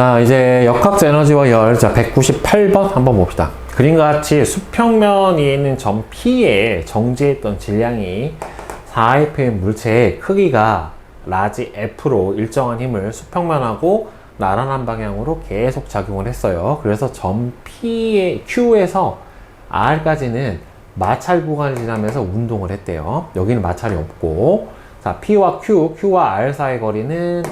자, 이제 역학적 에너지와 열. 자, 198번 한번 봅시다. 그림과 같이 수평면 위에 있는 점 P에 정지했던 질량이 4F의 물체의 크기가 라지 F로 일정한 힘을 수평면하고 나란한 방향으로 계속 작용을 했어요. 그래서 점 P의 Q에서 R까지는 마찰 구간을 지나면서 운동을 했대요. 여기는 마찰이 없고, 자, P와 Q, Q와 R 사이 거리는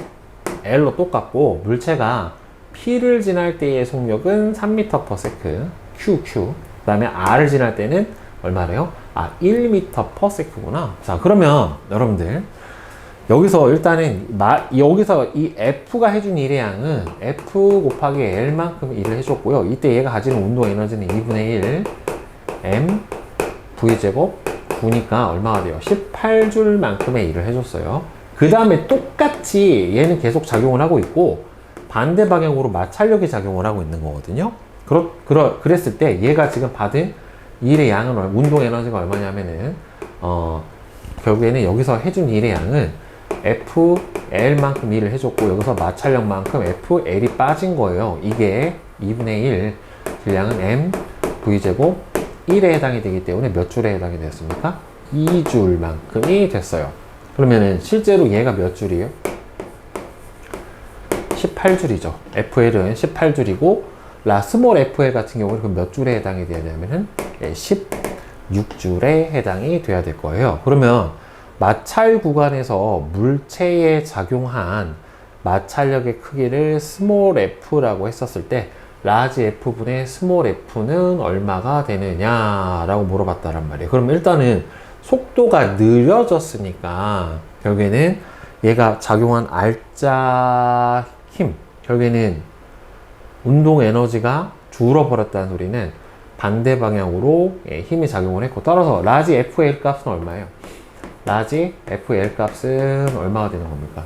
L로 똑같고 물체가 P를 지날 때의 속력은 3m/s QQ 그 다음에 R을 지날 때는 얼마래요? 아 1m/s구나 자 그러면 여러분들 여기서 일단은 마, 여기서 이 F가 해준 일의 양은 F 곱하기 L만큼 일을 해줬고요 이때 얘가 가지는 운동 에너지는 2분의 1 M V제곱 9니까 얼마가 돼요? 18줄만큼의 일을 해줬어요. 그 다음에 똑같이 얘는 계속 작용을 하고 있고 반대 방향으로 마찰력이 작용을 하고 있는 거거든요. 그러, 그러, 그랬을 때 얘가 지금 받은 일의 양은 얼- 운동 에너지가 얼마냐면은 어, 결국에는 여기서 해준 일의 양은 FL만큼 일을 해줬고 여기서 마찰력만큼 FL이 빠진 거예요. 이게 2분의 1 질량은 M V제곱 1에 해당이 되기 때문에 몇 줄에 해당이 되었습니까? 2줄만큼이 됐어요. 그러면은 실제로 얘가 몇 줄이에요? 18줄이죠. FL은 18줄이고 라 스몰 FL 같은 경우는 그럼 몇 줄에 해당이 돼야 되냐면은 16줄에 해당이 돼야 될 거예요. 그러면 마찰 구간에서 물체에 작용한 마찰력의 크기를 스몰 f라고 했었을 때 라지 f분의 스몰 f는 얼마가 되느냐라고 물어봤다란 말이에요. 그럼 일단은 속도가 느려졌으니까 결국에는 얘가 작용한 알짜 힘 결국에는 운동 에너지가 줄어버렸다는 소리는 반대 방향으로 예, 힘이 작용을 했고 따라서 라지 FL 값은 얼마예요? 라지 FL 값은 얼마가 되는 겁니까?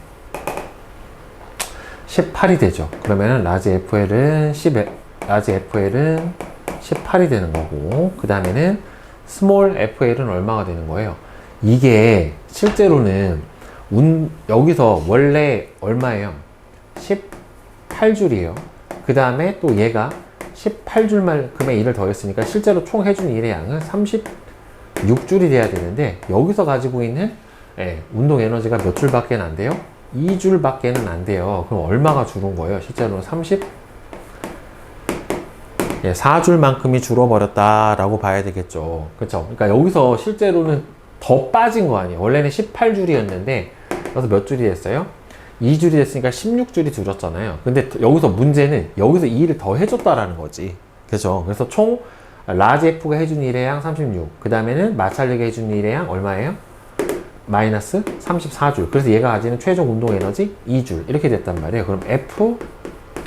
18이 되죠. 그러면은 라지 FL은 10, 라지 FL은 18이 되는 거고 그 다음에는 스몰 FL은 얼마가 되는 거예요? 이게 실제로는 운, 여기서 원래 얼마예요? 18줄이에요. 그 다음에 또 얘가 18줄만큼의 일을 더했으니까 실제로 총 해준 일의 양은 36줄이 돼야 되는데 여기서 가지고 있는 예, 운동 에너지가 몇 줄밖에 안 돼요? 2줄밖에는 안 돼요. 그럼 얼마가 줄은 거예요? 실제로는 30 예, 4줄만큼이 줄어버렸다라고 봐야 되겠죠. 그렇죠? 그러니까 여기서 실제로는 더 빠진 거 아니에요. 원래는 18줄이었는데 그래서 몇 줄이 됐어요? 2줄이 됐으니까 16줄이 줄었잖아요. 근데 여기서 문제는 여기서 2를 더 해줬다라는 거지. 그죠? 그래서 총 라지 F가 해준 일의 양 36. 그 다음에는 마찰력이 해준 일의 양 얼마예요? 마이너스 34줄. 그래서 얘가 가지는 최종 운동 에너지 2줄. 이렇게 됐단 말이에요. 그럼 F,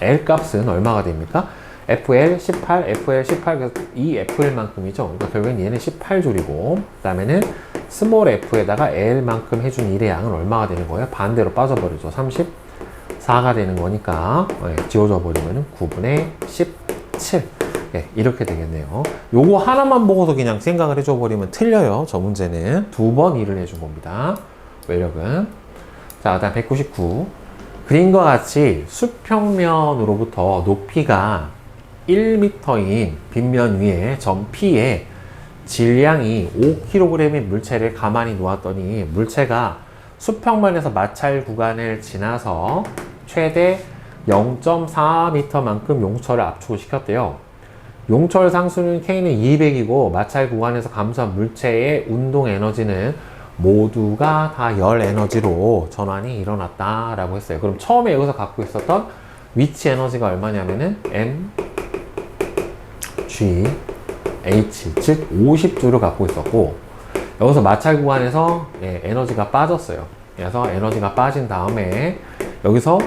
L 값은 얼마가 됩니까? FL 18, FL 18, 그래서 이 FL만큼이죠. 그러니까 결국엔 얘는 18줄이고, 그 다음에는 스몰 F에다가 L만큼 해준 일의 양은 얼마가 되는 거예요? 반대로 빠져버리죠. 34가 되는 거니까, 예, 지워져 버리면 9분의 17. 예, 이렇게 되겠네요. 요거 하나만 보고서 그냥 생각을 해줘 버리면 틀려요. 저 문제는 두 번 일을 해준 겁니다. 외력은. 자, 그 다음 199. 그림과 같이 수평면으로부터 높이가 1m인 빗면 위에 점 P에 질량이 5kg의 물체를 가만히 놓았더니 물체가 수평면에서 마찰 구간을 지나서 최대 0.4m만큼 용철을 압축을 시켰대요. 용철 상수는 K는 200이고 마찰 구간에서 감소한 물체의 운동 에너지는 모두가 다 열 에너지로 전환이 일어났다라고 했어요. 그럼 처음에 여기서 갖고 있었던 위치 에너지가 얼마냐면은 M G H 즉 50주를 갖고 있었고 여기서 마찰 구간에서 예, 에너지가 빠졌어요. 그래서 에너지가 빠진 다음에 여기서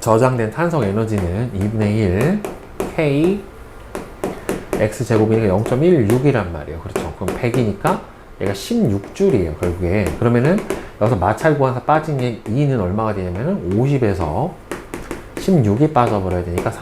저장된 탄성 에너지는 2분의 1 K x 제곱이니까 0.16이란 말이에요. 그렇죠. 그럼 100이니까 얘가 16줄이에요. 결국에 그러면은 여기서 마찰 구간에서 빠진 얘 2는 얼마가 되냐면은 50에서 16이 빠져버려야 되니까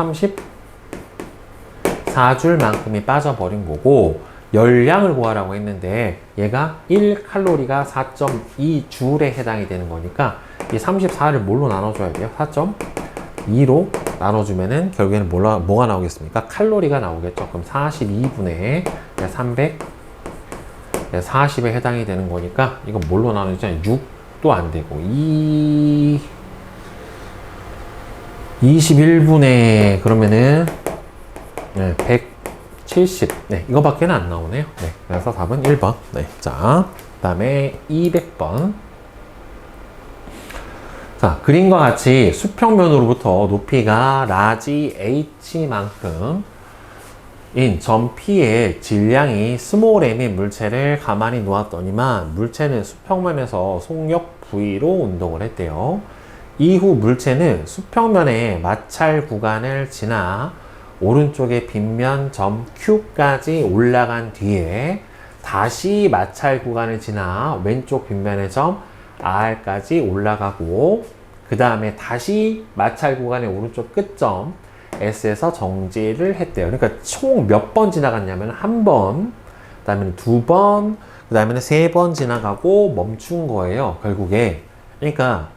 34줄만큼이 빠져버린 거고 열량을 구하라고 했는데 얘가 1칼로리가 4.2줄에 해당이 되는 거니까 이 34를 뭘로 나눠줘야 돼요? 4.2로 나눠주면은 결국에는 뭐가, 뭐가 나오겠습니까? 칼로리가 나오겠죠. 그럼 42분의 300, 40에 해당이 되는 거니까 이거 뭘로 나누지? 6도 안 되고 2 21분의 그러면은 네, 170. 네, 이거밖에 안 나오네요. 네, 그래서 답은 1번. 네, 자, 그 다음에 200번. 자, 그림과 같이 수평면으로부터 높이가 라지 h만큼 인점 P의 질량이 스몰 m인 물체를 가만히 놓았더니만 물체는 수평면에서 속력 V로 운동을 했대요. 이후 물체는 수평면의 마찰 구간을 지나 오른쪽의 빗면 점 Q까지 올라간 뒤에 다시 마찰 구간을 지나 왼쪽 빗면의 점 R까지 올라가고 그 다음에 다시 마찰 구간의 오른쪽 끝점 S에서 정지를 했대요. 그러니까 총 몇 번 지나갔냐면 한 번, 그 다음에 두 번, 그 다음에 세번 지나가고 멈춘 거예요. 결국에. 그러니까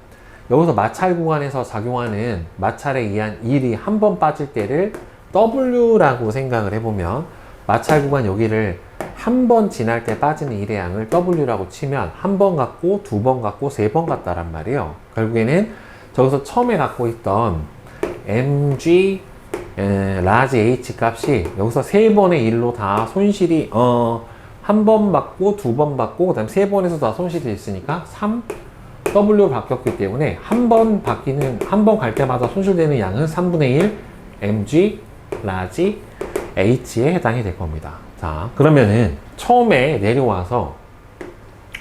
여기서 마찰 구간에서 작용하는 마찰에 의한 일이 한 번 빠질 때를 W라고 생각을 해보면 마찰 구간 여기를 한 번 지날 때 빠지는 일의 양을 W라고 치면 한번 갖고 두번 갖고 세번 갖다란 말이에요. 결국에는 저기서 처음에 갖고 있던 mg 에, 라지 h 값이 여기서 세 번의 일로 다 손실이 어, 한 번 받고 두 번 받고 그 다음 세 번에서 다 손실이 있으니까 3 W 바뀌었기 때문에 한 번 바뀌는 한 번 갈 때마다 손실되는 양은 3분의 1 mg 라지 h에 해당이 될 겁니다. 자 그러면은 처음에 내려와서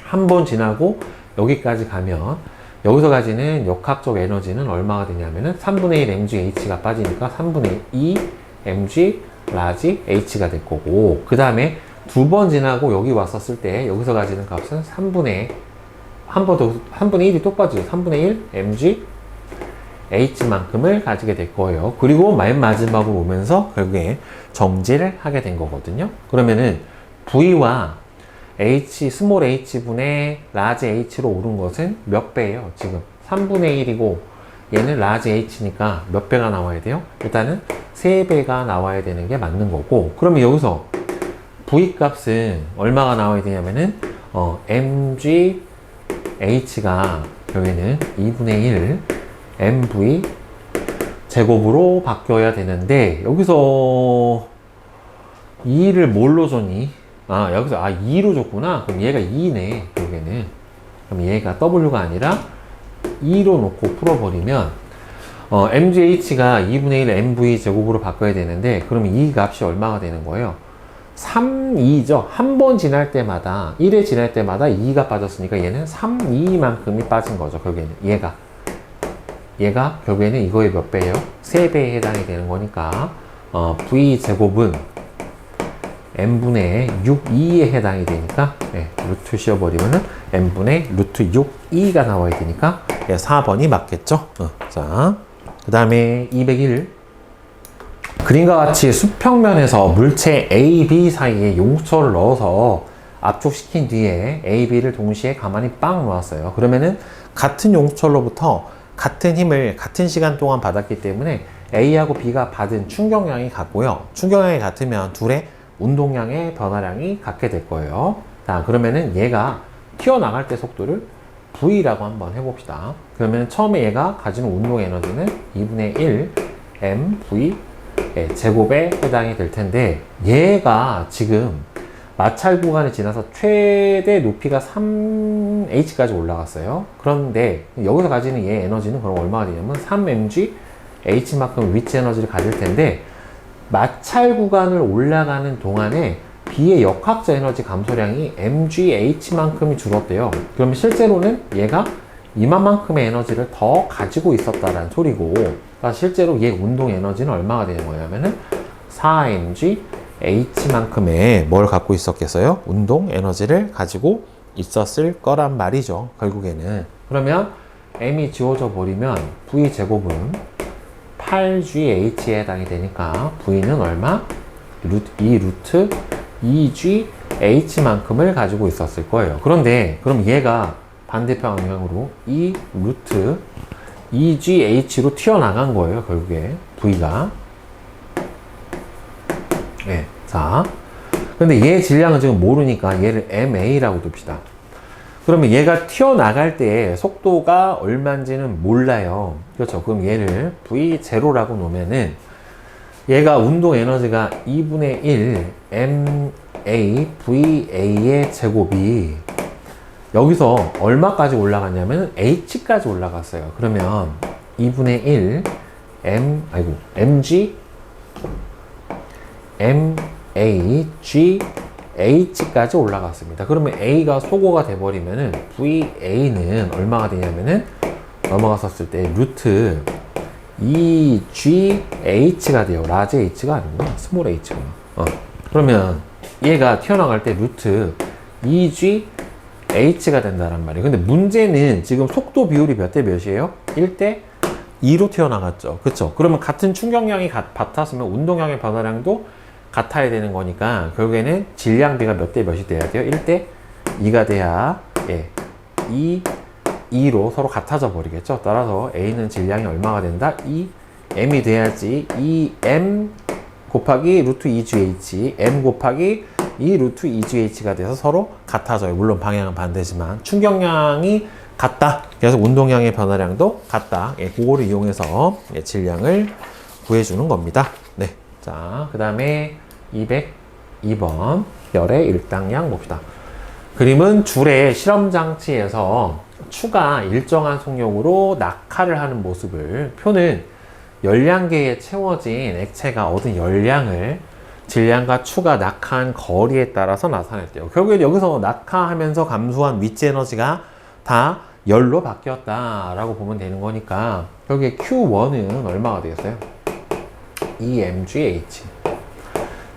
한 번 지나고 여기까지 가면 여기서 가지는 역학적 에너지는 얼마가 되냐면은 3분의 1 mg h가 빠지니까 3분의 2 mg 라지 h가 될 거고 그 다음에 두 번 지나고 여기 왔었을 때 여기서 가지는 값은 3분의 한 번 더, 한 분의 1이 또 빠지죠. 3분의 1 mg h만큼을 가지게 될 거예요. 그리고 맨 마지막으로 오면서 결국에 정지를 하게 된 거거든요. 그러면은 v와 h 스몰 h분의 라지 h로 오른 것은 몇 배예요? 지금 3분의 1이고 얘는 라지 h니까 몇 배가 나와야 돼요? 일단은 3배가 나와야 되는 게 맞는 거고 그러면 여기서 v 값은 얼마가 나와야 되냐면은 어, mg h가 여기는 2분의 1 mv 제곱으로 바뀌어야 되는데 여기서 2를 뭘로 줬니? 아 여기서 아 2로 줬구나 그럼 얘가 2네 여기는 그럼 얘가 w가 아니라 2로 놓고 풀어버리면 어, mgh가 2분의 1 mv 제곱으로 바꿔야 되는데 그럼 이 값이 얼마가 되는 거예요? 3, 2죠. 한 번 지날 때마다, 1회 지날 때마다 2가 빠졌으니까 얘는 3, 2만큼이 빠진 거죠. 결국에는. 얘가. 얘가 결국에는 이거의 몇 배예요? 3배에 해당이 되는 거니까, 어, V제곱은 n분의 6, 2에 해당이 되니까, 네, 루트 씌워버리면은 n분의 루트 6, 2가 나와야 되니까, 예, 4번이 맞겠죠? 어, 자, 그 다음에 201. 그림과 같이 수평면에서 물체 A, B 사이에 용처를 넣어서 압축시킨 뒤에 A, B를 동시에 가만히 빵 놓았어요. 그러면은 같은 용처로부터 같은 힘을 같은 시간 동안 받았기 때문에 A하고 B가 받은 충격량이 같고요. 충격량이 같으면 둘의 운동량의 변화량이 같게 될 거예요. 자, 그러면은 얘가 튀어나갈 때 속도를 V라고 한번 해봅시다. 그러면 처음에 얘가 가지는 운동 에너지는 2분의 1 mv 예, 제곱에 해당이 될 텐데 얘가 지금 마찰 구간을 지나서 최대 높이가 3h까지 올라갔어요. 그런데 여기서 가지는 얘 에너지는 그럼 얼마가 되냐면 3mg h만큼 위치 에너지를 가질 텐데 마찰 구간을 올라가는 동안에 B의 역학적 에너지 감소량이 mgh만큼이 줄었대요. 그러면 실제로는 얘가 이만큼의 에너지를 더 가지고 있었다라는 소리고 그러니까 실제로 얘 운동 에너지는 얼마가 되는 거냐면은 4mg h만큼의 뭘 갖고 있었겠어요? 운동 에너지를 가지고 있었을 거란 말이죠. 결국에는 그러면 m이 지워져 버리면 v 제곱은 8gh에 해당이 되니까 v는 얼마? 루트 2 루트 2g h만큼을 가지고 있었을 거예요. 그런데 그럼 얘가 반대편 방향으로 2 루트 2GH로 튀어나간 거예요, 결국에. V가. 예. 자. 근데 얘 질량은 지금 모르니까 얘를 MA라고 둡시다. 그러면 얘가 튀어나갈 때 속도가 얼마인지는 몰라요. 그렇죠. 그럼 얘를 V0라고 놓으면은 얘가 운동 에너지가 2분의 1 MA VA의 제곱이 여기서 얼마까지 올라갔냐면 H까지 올라갔어요. 그러면 2분의 1 M 아이고 MG MA G H까지 올라갔습니다. 그러면 A가 소거가 돼버리면은 VA는 얼마가 되냐면은 넘어갔었을 때 루트 EGH가 돼요. 라지 H가 아니고 스몰 H가. 어. 그러면 얘가 튀어나갈 때 루트 EGH가 된다란 말이에요. 근데 문제는 지금 속도 비율이 몇 대 몇이에요? 1대 2로 튀어나갔죠. 그쵸? 그러면 같은 충격량이 같, 같았으면 운동량의 변화량도 같아야 되는 거니까 결국에는 질량비가 몇 대 몇이 돼야 돼요? 1대 2가 돼야 예, 2, 2로 서로 같아져 버리겠죠. 따라서 A는 질량이 얼마가 된다? 2 M이 돼야지 2M 곱하기 루트 2GH M 곱하기 2 루트 2GH가 돼서 서로 같아져요. 물론 방향은 반대지만 충격량이 같다. 그래서 운동량의 변화량도 같다. 예, 그거를 이용해서 예, 질량을 구해주는 겁니다. 네. 자, 그 다음에 202번 열의 일당량 봅시다. 그림은 줄의 실험 장치에서 추가 일정한 속력으로 낙하를 하는 모습을 표는 열량계에 채워진 액체가 얻은 열량을 질량과 추가 낙하한 거리에 따라서 나타냈대요. 결국에 여기서 낙하하면서 감소한 위치 에너지가 다 열로 바뀌었다라고 보면 되는 거니까 결국에 Q1은 얼마가 되겠어요? EMGH.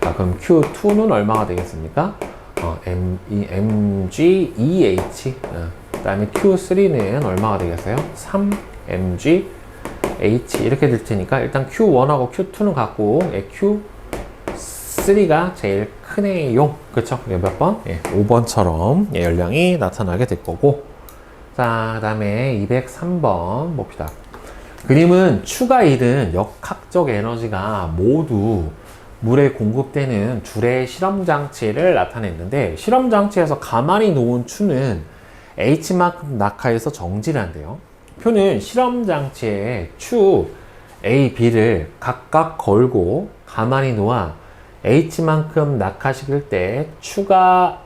자, 그럼 Q2는 얼마가 되겠습니까? 어, M, E, MGEH. 어, 그 다음에 Q3는 얼마가 되겠어요? 3MGH. 이렇게 될 테니까 일단 Q1하고 Q2는 갖고 예, Q3가 제일 크네요. 그쵸? 예, 몇 번? 예, 5번처럼 예, 열량이 나타나게 될 거고. 자, 그 다음에 203번 봅시다. 그림은 추가 잃은 역학적 에너지가 모두 물에 공급되는 줄의 실험 장치를 나타냈는데 실험 장치에서 가만히 놓은 추는 H만큼 낙하해서 정지한대요. 표는 실험 장치에 추 A, B를 각각 걸고 가만히 놓아 H만큼 낙하시킬 때 추가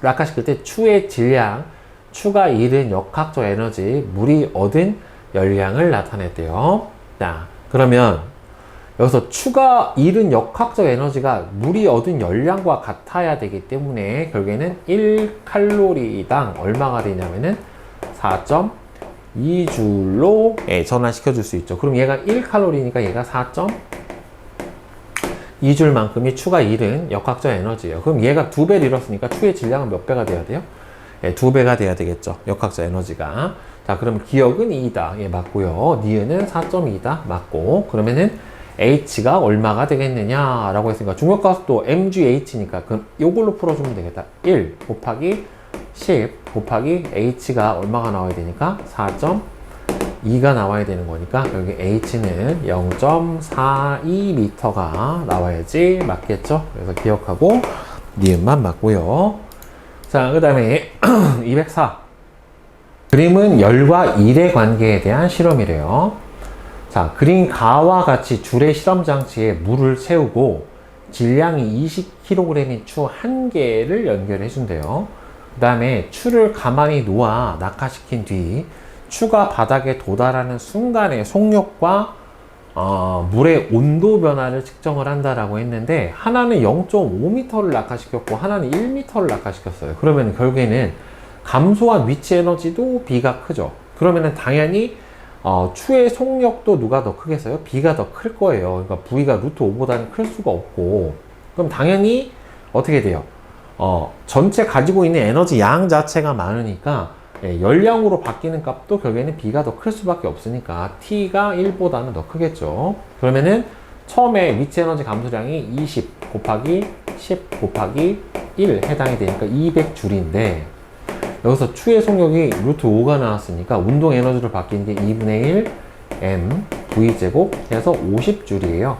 낙하시킬 때 추의 질량, 추가 잃은 역학적 에너지, 물이 얻은 열량을 나타냈대요. 자, 그러면 여기서 추가 잃은 역학적 에너지가 물이 얻은 열량과 같아야 되기 때문에 결국에는 1칼로리당 얼마가 되냐면은 4.2줄로 예, 전환시켜 줄 수 있죠. 그럼 얘가 1칼로리니까 얘가 4.2줄만큼이 추가 잃은 역학적 에너지예요. 그럼 얘가 두 배를 잃었으니까 추의 질량은 몇 배가 돼야 돼요? 예, 두 배가 돼야 되겠죠. 역학적 에너지가. 자, 그럼 기억은 2다. 예, 맞고요. 니은은 4.2다. 맞고. 그러면은 h가 얼마가 되겠느냐 라고 했으니까 중력가속도 mgh니까 그럼 이걸로 풀어주면 되겠다. 1 곱하기 10 곱하기 h가 얼마가 나와야 되니까 4.2가 나와야 되는 거니까 여기 h는 0.42m가 나와야지 맞겠죠? 그래서 기억하고 니은만 맞고요. 자, 그 다음에 204. 그림은 열과 일의 관계에 대한 실험이래요. 자, 그린 가와 같이 줄의 실험 장치에 물을 채우고 질량이 20kg인 추 한 개를 연결해 준대요. 그 다음에 추를 가만히 놓아 낙하시킨 뒤 추가 바닥에 도달하는 순간의 속력과 어, 물의 온도 변화를 측정을 한다라고 했는데 하나는 0.5m를 낙하시켰고 하나는 1m를 낙하시켰어요. 그러면 결국에는 감소한 위치 에너지도 B가 크죠. 그러면은 당연히 어, 추의 속력도 누가 더 크겠어요? B가 더 클 거예요. 그러니까 V가 루트 5보다는 클 수가 없고 그럼 당연히 어떻게 돼요? 어, 전체 가지고 있는 에너지 양 자체가 많으니까 예, 열량으로 바뀌는 값도 결국에는 B가 더 클 수밖에 없으니까 T가 1보다는 더 크겠죠. 그러면은 처음에 위치 에너지 감소량이 20 곱하기 10 곱하기 1 해당이 되니까 200줄인데 여기서 추의 속력이 루트 5가 나왔으니까 운동 에너지로 바뀐 게 2분의 1 M V제곱 해서 50줄이에요.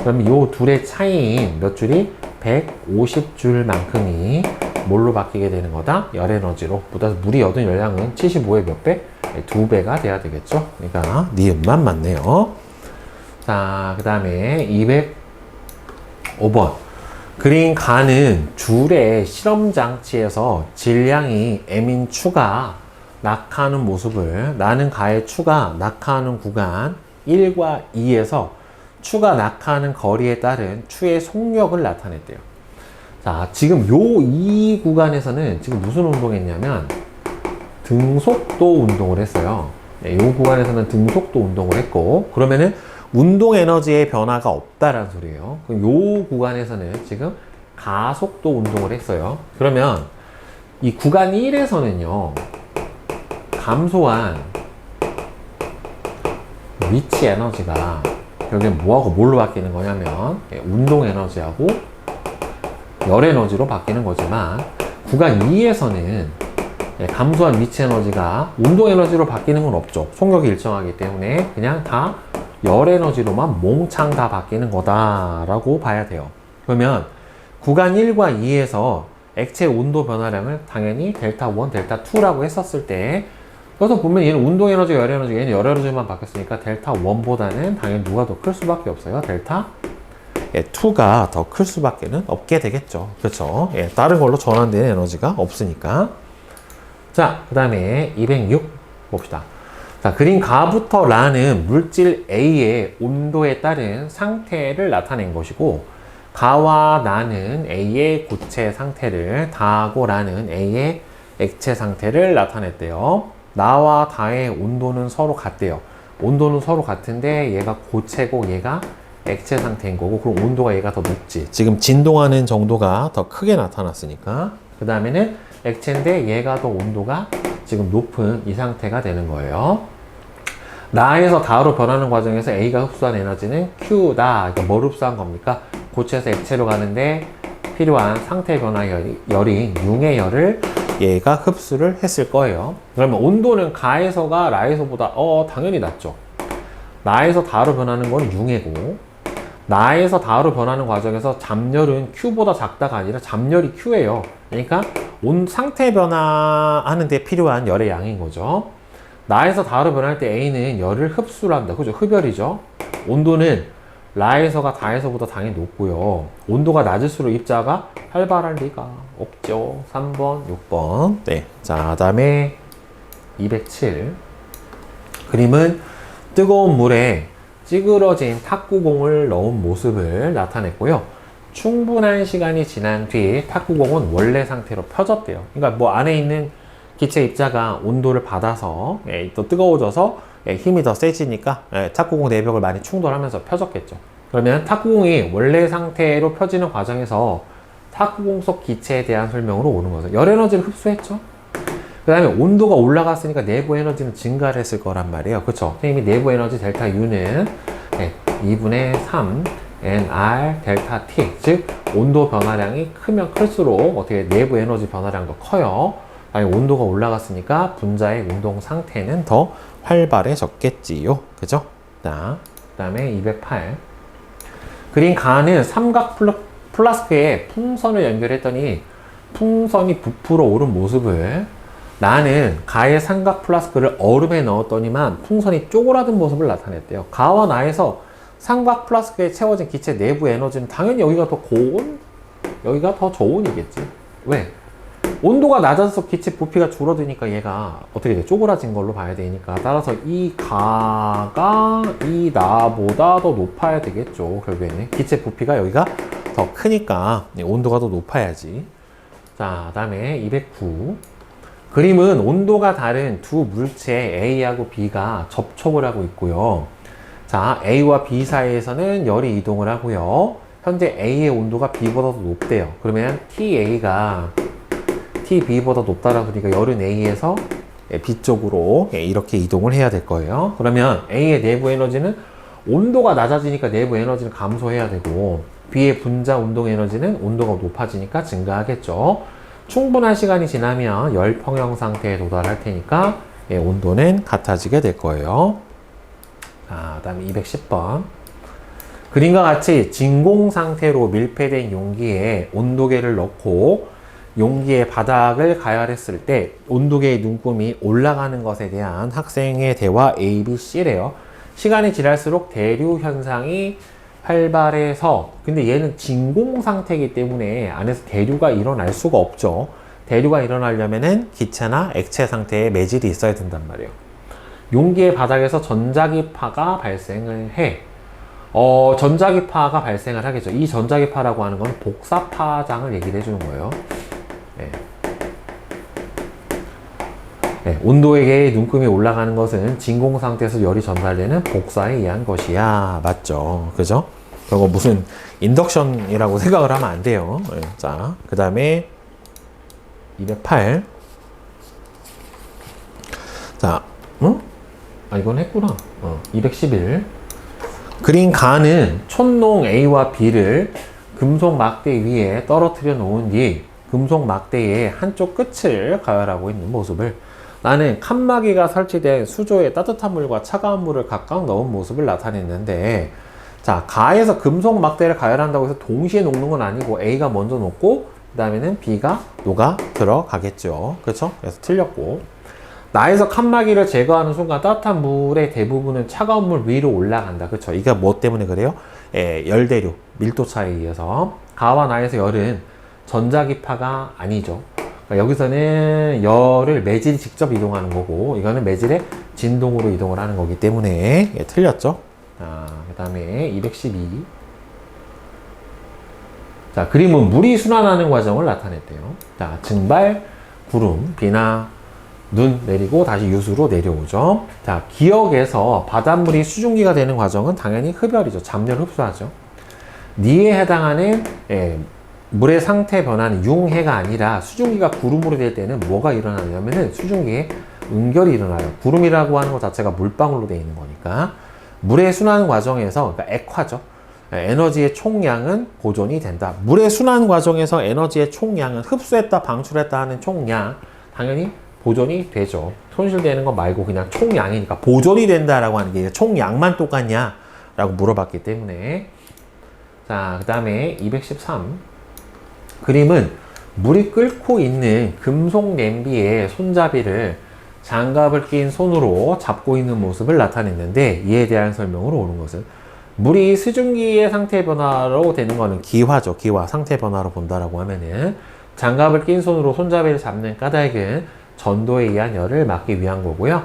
그럼 이 둘의 차이인 몇 줄이 150줄만큼이 뭘로 바뀌게 되는 거다? 열 에너지로. 보다 물이 얻은 열량은 75의 몇 배? 네, 두 배가 돼야 되겠죠. 그러니까 니은만 맞네요. 자, 그 다음에 205번. 그린 가는 줄의 실험 장치에서 질량이 M인 추가 낙하하는 모습을 나는 가의 추가 낙하하는 구간 1과 2에서 추가 낙하하는 거리에 따른 추의 속력을 나타냈대요. 자, 지금 요 이 구간에서는 지금 무슨 운동했냐면 등속도 운동을 했어요. 네, 요 구간에서는 등속도 운동을 했고 그러면은 운동 에너지의 변화가 없다라는 소리예요. 그럼 요 구간에서는 지금 가속도 운동을 했어요. 그러면 이 구간 1에서는요. 감소한 위치 에너지가 여기 뭐하고 뭘로 바뀌는 거냐면 예, 운동 에너지하고 열 에너지로 바뀌는 거지만 구간 2에서는 예, 감소한 위치 에너지가 운동 에너지로 바뀌는 건 없죠. 속력이 일정하기 때문에 그냥 다 열 에너지로만 몽창 다 바뀌는 거다라고 봐야 돼요. 그러면 구간 1과 2에서 액체 온도 변화량을 당연히 델타 1, 델타 2라고 했었을 때 그래서 보면 얘는 운동 에너지, 열 에너지, 얘는 열 에너지만 바뀌었으니까 델타 1보다는 당연히 누가 더 클 수밖에 없어요. 델타 예, 2가 더 클 수밖에는 없게 되겠죠. 그렇죠? 예, 다른 걸로 전환되는 에너지가 없으니까. 자, 그 다음에 206 봅시다. 자, 그린 가부터 라는 물질 A의 온도에 따른 상태를 나타낸 것이고, 가와 나는 A의 고체 상태를, 다하고 라는 A의 액체 상태를 나타냈대요. 나와 다의 온도는 서로 같대요. 온도는 서로 같은데 얘가 고체고 얘가 액체 상태인 거고 그럼 온도가 얘가 더 높지. 지금 진동하는 정도가 더 크게 나타났으니까. 그 다음에는 액체인데 얘가 더 온도가 지금 높은 이 상태가 되는 거예요. 나에서 다로 변하는 과정에서 A가 흡수한 에너지는 Q다. 그러니까 뭘 흡수한 겁니까? 고체에서 액체로 가는데 필요한 상태 변화 열이, 열인 융의 열을 얘가 흡수를 했을 거예요. 그러면 온도는 가에서가 라에서보다 어 당연히 낮죠. 나에서 다로 변하는 건 융해고 나에서 다로 변하는 과정에서 잠열은 Q보다 작다가 아니라 잠열이 Q예요. 그러니까 온 상태 변화하는 데 필요한 열의 양인 거죠. 나에서 다로 변할 때 A는 열을 흡수를 한다. 그죠? 흡열이죠. 온도는 라에서가 다에서보다 당연히 높고요. 온도가 낮을수록 입자가 활발할 리가 없죠. 3번, 6번. 네. 자, 다음에 207. 그림은 뜨거운 물에 찌그러진 탁구공을 넣은 모습을 나타냈고요. 충분한 시간이 지난 뒤 탁구공은 원래 상태로 펴졌대요. 그러니까 뭐 안에 있는 기체 입자가 온도를 받아서 예, 또 뜨거워져서 예, 힘이 더 세지니까 예, 탁구공 내벽을 많이 충돌하면서 펴졌겠죠. 그러면 탁구공이 원래 상태로 펴지는 과정에서 탁구공 속 기체에 대한 설명으로 오는 거죠. 열 에너지를 흡수했죠. 그 다음에 온도가 올라갔으니까 내부 에너지는 증가를 했을 거란 말이에요. 그쵸? 선생님이 내부 에너지 델타 U는 네, 2분의 3 NR 델타 T 즉 온도 변화량이 크면 클수록 어떻게 내부 에너지 변화량도 커요. 아니 온도가 올라갔으니까 분자의 운동 상태는 더 활발해졌겠지요. 그죠? 자, 그 다음에 208 그린 가는 삼각 플라스크에 풍선을 연결했더니 풍선이 부풀어 오른 모습을 나는 가의 삼각 플라스크를 얼음에 넣었더니만 풍선이 쪼그라든 모습을 나타냈대요. 가와 나에서 삼각 플라스크에 채워진 기체 내부 에너지는 당연히 여기가 더 고온, 여기가 더 저온이겠지. 왜? 온도가 낮아서 기체 부피가 줄어드니까 얘가 어떻게 돼? 쪼그라진 걸로 봐야 되니까 따라서 이 가가 이 나보다 더 높아야 되겠죠. 결국에는 기체 부피가 여기가 더 크니까 온도가 더 높아야지. 자, 다음에 209. 그림은 온도가 다른 두 물체 A하고 B가 접촉을 하고 있고요. 자, A와 B 사이에서는 열이 이동을 하고요. 현재 A의 온도가 B보다 더 높대요. 그러면 TA가 TB보다 높다라 그러니까 열은 A에서 B 쪽으로 이렇게 이동을 해야 될 거예요. 그러면 A의 내부 에너지는 온도가 낮아지니까 내부 에너지는 감소해야 되고 B의 분자 운동 에너지는 온도가 높아지니까 증가하겠죠. 충분한 시간이 지나면 열 평형 상태에 도달할 테니까 예, 온도는 같아지게 될 거예요. 아, 그 다음에 210번. 그림과 같이 진공 상태로 밀폐된 용기에 온도계를 넣고 용기의 바닥을 가열했을 때 온도계의 눈금이 올라가는 것에 대한 학생의 대화 A, B, C래요. 시간이 지날수록 대류 현상이 활발해서 근데 얘는 진공 상태이기 때문에 안에서 대류가 일어날 수가 없죠. 대류가 일어나려면은 기체나 액체 상태에 매질이 있어야 된단 말이에요. 용기의 바닥에서 전자기파가 발생을 해. 어, 전자기파가 발생을 하겠죠. 이 전자기파라고 하는 건 복사파장을 얘기를 해주는 거예요. 네. 네, 온도에게 눈금이 올라가는 것은 진공 상태에서 열이 전달되는 복사에 의한 것이야. 맞죠? 그죠? 그거 무슨 인덕션이라고 생각을 하면 안 돼요. 네, 자, 그 다음에 208. 자, 응? 아, 이건 했구나. 어, 211. 그린 가는 촌농 A와 B를 금속 막대 위에 떨어뜨려 놓은 뒤 금속 막대의 한쪽 끝을 가열하고 있는 모습을 나는 칸막이가 설치된 수조에 따뜻한 물과 차가운 물을 각각 넣은 모습을 나타냈는데 자 가에서 금속 막대를 가열한다고 해서 동시에 녹는 건 아니고 A가 먼저 녹고 그 다음에는 B가 녹아 들어가겠죠 그렇죠? 그래서 틀렸고 나에서 칸막이를 제거하는 순간 따뜻한 물의 대부분은 차가운 물 위로 올라간다. 그렇죠? 이게 뭐 때문에 그래요? 예, 열대류, 밀도 차에 의해서 가와 나에서 열은 전자기파가 아니죠. 그러니까 여기서는 열을 매질이 직접 이동하는 거고 이거는 매질의 진동으로 이동을 하는 거기 때문에 예, 틀렸죠. 자, 그다음에 212. 자, 그림은 물이 순환하는 과정을 나타냈대요. 자, 증발, 구름, 비나 눈 내리고 다시 유수로 내려오죠. 자, 기억에서 바닷물이 수증기가 되는 과정은 당연히 흡열이죠. 잡내를 흡수하죠. 니에 해당하는 예, 물의 상태 변화는 융해가 아니라 수증기가 구름으로 될 때는 뭐가 일어나냐면은 수증기에 응결이 일어나요. 구름이라고 하는 것 자체가 물방울로 되어 있는 거니까 물의 순환 과정에서 그러니까 액화죠. 예, 에너지의 총량은 보존이 된다. 물의 순환 과정에서 에너지의 총량은 흡수했다, 방출했다 하는 총량 당연히 보존이 되죠. 손실되는 거 말고 그냥 총량이니까 보존이 된다라고 하는 게 총량만 똑같냐? 라고 물어봤기 때문에 자, 그 다음에 213 그림은 물이 끓고 있는 금속 냄비의 손잡이를 장갑을 낀 손으로 잡고 있는 모습을 나타냈는데 이에 대한 설명으로 오는 것은 물이 수증기의 상태 변화로 되는 것은 기화죠. 기화. 상태 변화로 본다라고 하면은 장갑을 낀 손으로 손잡이를 잡는 까닭은 전도에 의한 열을 막기 위한 거고요.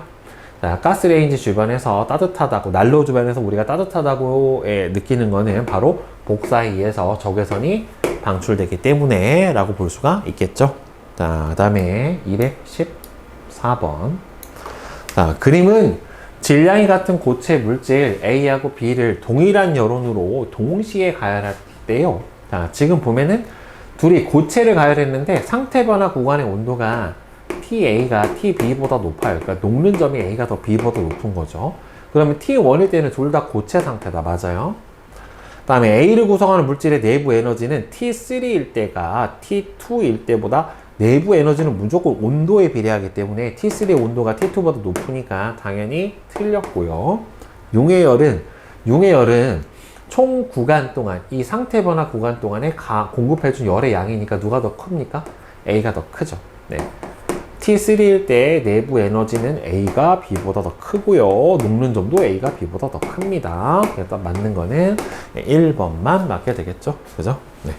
자, 가스레인지 주변에서 따뜻하다고, 난로 주변에서 우리가 따뜻하다고 예, 느끼는 거는 바로 복사에 의해서 적외선이 방출되기 때문에 라고 볼 수가 있겠죠. 자, 그 다음에 214번. 자, 그림은 질량이 같은 고체 물질 A하고 B를 동일한 여론으로 동시에 가열할 때요. 자, 지금 보면은 둘이 고체를 가열했는데 상태 변화 구간의 온도가 TA가 TB보다 높아요. 그러니까 녹는 점이 A가 더 B보다 높은 거죠. 그러면 T1일 때는 둘 다 고체 상태다. 맞아요. 다음에 A를 구성하는 물질의 내부 에너지는 T3일 때가 T2일 때보다 내부 에너지는 무조건 온도에 비례하기 때문에 T3의 온도가 T2보다 높으니까 당연히 틀렸고요. 용의 열은 용의 열은 총 구간 동안 이 상태 변화 구간 동안에 가, 공급해준 열의 양이니까 누가 더 큽니까? A가 더 크죠. 네. T3일 때 내부 에너지는 A가 B보다 더 크고요. 녹는 점도 A가 B보다 더 큽니다. 그래서 맞는 거는 1번만 맞게 되겠죠. 그죠? 네.